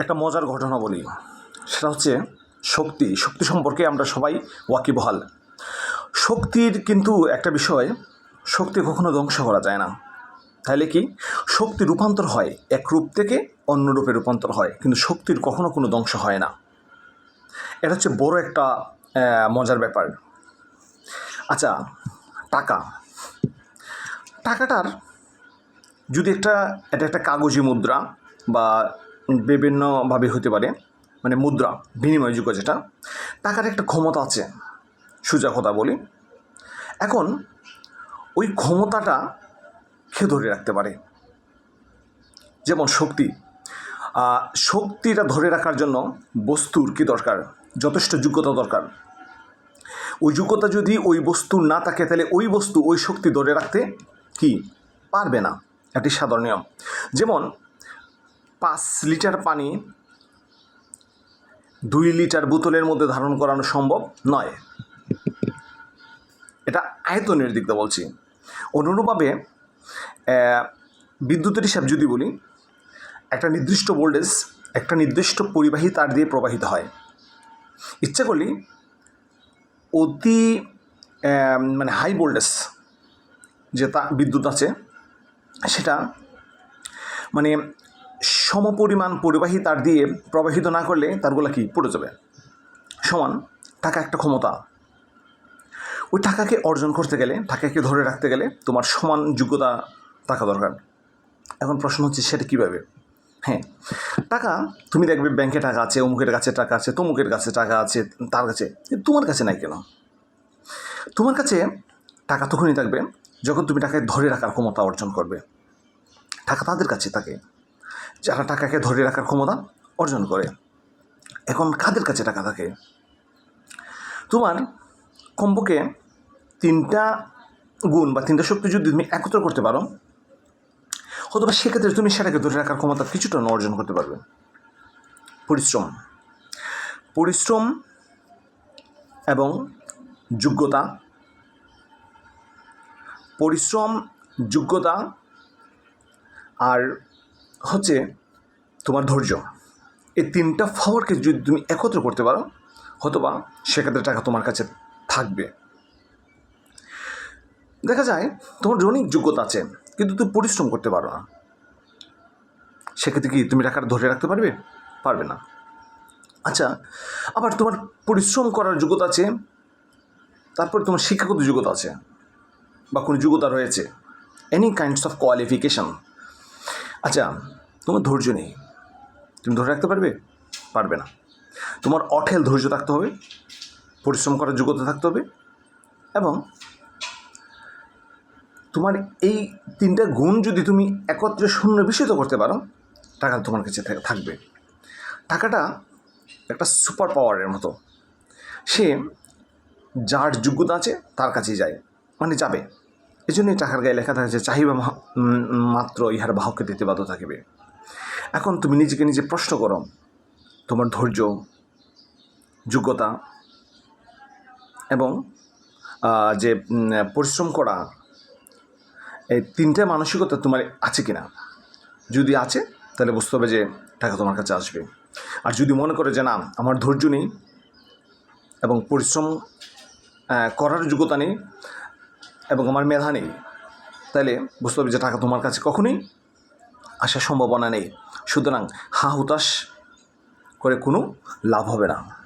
একটা মজার ঘটনা বলি। সেটা হচ্ছে শক্তি। শক্তি সম্পর্কে আমরা সবাই ওয়াকিবহাল। শক্তির কিন্তু একটা বিষয়, শক্তি কখনো ধ্বংস করা যায় না। তাহলে কি? শক্তি রূপান্তর হয় এক রূপ থেকে অন্য রূপে রূপান্তর হয়, কিন্তু শক্তির কখনো কোনো ধ্বংস হয় না। এটা হচ্ছে বড় একটা মজার ব্যাপার। আচ্ছা টাকা। টাকাটার যদি একটা, এটা একটা কাগজি মুদ্রা বা বিভিন্নভাবে হতে পারে মানে মুদ্রা বিনিময় যুগ যেটা, টাকার একটা ক্ষমতা আছে, সোজা কথা বলি। এখন ওই ক্ষমতাটা কে ধরে রাখতে পারে? যেমন শক্তি। শক্তিটা ধরে রাখার জন্য বস্তুর কি দরকার? যথেষ্ট যোগ্যতা দরকার। ওই যোগ্যতা যদি ওই বস্তু না থাকে, তাহলে ওই বস্তু, ওই শক্তি ধরে রাখতে কি? পারবে না। একটি সাধারণ নিয়ম। যেমন পাঁচ লিটার পানি দুই লিটার বোতলের মধ্যে ধারণ করানো সম্ভব নয়। এটা আয়তনের দিক দিয়ে বলছি। অনুরূপভাবে বিদ্যুতের হিসাব যদি বলি, একটা নির্দিষ্ট ভোল্টেজ একটা নির্দিষ্ট পরিবাহী তার দিয়ে প্রবাহিত হয়। ইচ্ছা করলি অতি মানে হাই ভোল্টেজ যে তা বিদ্যুৎ আছে, সেটা মানে সমপরিমাণ পরিবাহী তার দিয়ে প্রবাহিত না করলে তারগুলো কি? পড়ে যাবে। সমান, টাকা একটা ক্ষমতা। ওই টাকাকে অর্জন করতে গেলে, টাকাকে ধরে রাখতে গেলে তোমার সমান যোগ্যতা থাকা দরকার। এখন প্রশ্ন হচ্ছে, সেটা কীভাবে? হ্যাঁ টাকা, তুমি দেখবে ব্যাংকে টাকা আছে, অমুকের কাছে টাকা আছে, তমুকের কাছে টাকা আছে, তার কাছে তোমার কাছে নাই কেন? তোমার কাছে টাকা তখনই থাকবে যখন তুমি টাকায় ধরে রাখার ক্ষমতা অর্জন করবে। টাকা তাদের কাছে থাকে। যারা টাকাকে ধরে রাখার ক্ষমতা অর্জন করে। এখন কাদের কাছে টাকা থাকে? তোমার কমপক্ষে তিনটা গুণ বা তিনটা শক্তি যদি তুমি একত্র করতে পারো, অথবা সেক্ষেত্রে তুমি সেটাকে ধরে রাখার ক্ষমতা কিছুটা অর্জন করতে পারবে। পরিশ্রম। পরিশ্রম এবং যোগ্যতা। পরিশ্রম, যোগ্যতা আর হচ্ছে তোমার ধৈর্য। এই তিনটা পাওয়ারকে যদি তুমি একত্র করতে পারো, হয়তোবা সেক্ষেত্রে টাকা তোমার কাছে থাকবে। দেখা যায় তোমার অনেক যোগ্যতা আছে, কিন্তু তুমি পরিশ্রম করতে পারো না। সেক্ষেত্রে কি তুমি টাকাটা ধরে রাখতে পারবে? পারবে না। আচ্ছা আবার তোমার পরিশ্রম করার যোগ্যতা আছে, তারপর তোমার শিক্ষাগত যোগ্যতা আছে, বা কোনো যোগ্যতা রয়েছে। এনি কাইন্ডস অফ কোয়ালিফিকেশন আচ্ছা তোমার ধৈর্য নেই। তুমি ধরে রাখতে পারবে? পারবে না। তোমার অঠেল ধৈর্য থাকতে হবে, পরিশ্রম করার যোগ্যতা থাকতে হবে এবং তোমার এই তিনটা গুণ যদি তুমি একত্রে শূন্য বিশিত করতে পারো, টাকা তোমার কাছে থাকবে। টাকাটা একটা সুপার পাওয়ারের মতো। সে যার যোগ্যতা আছে তার কাছেই যায় মানে যাবে। এই জন্যই টাকার গায়ে লেখা থাকে যে, চাহিবা মাত্র ইহার বাহককে দিতে বাধ্য থাকিবে। এখন তুমি নিজেকে নিজে প্রশ্ন করো, তোমার ধৈর্য, যোগ্যতা এবং যে পরিশ্রম করা, এই তিনটে মানসিকতা তোমার আছে কিনা? যদি আছে, তাহলে বুঝতে হবে যে, টাকা তোমার কাছে আসবে। আর যদি মনে করে যে, না, আমার ধৈর্য নেই এবং পরিশ্রম করার যোগ্যতা নেই এবং আমার মেধা নেই। তাহলে বুঝতে হবে যে টাকা তোমার কাছে কখনোই আসার সম্ভাবনা নেই। সুতরাং হা হুতাশ করে কোনো লাভ হবে না।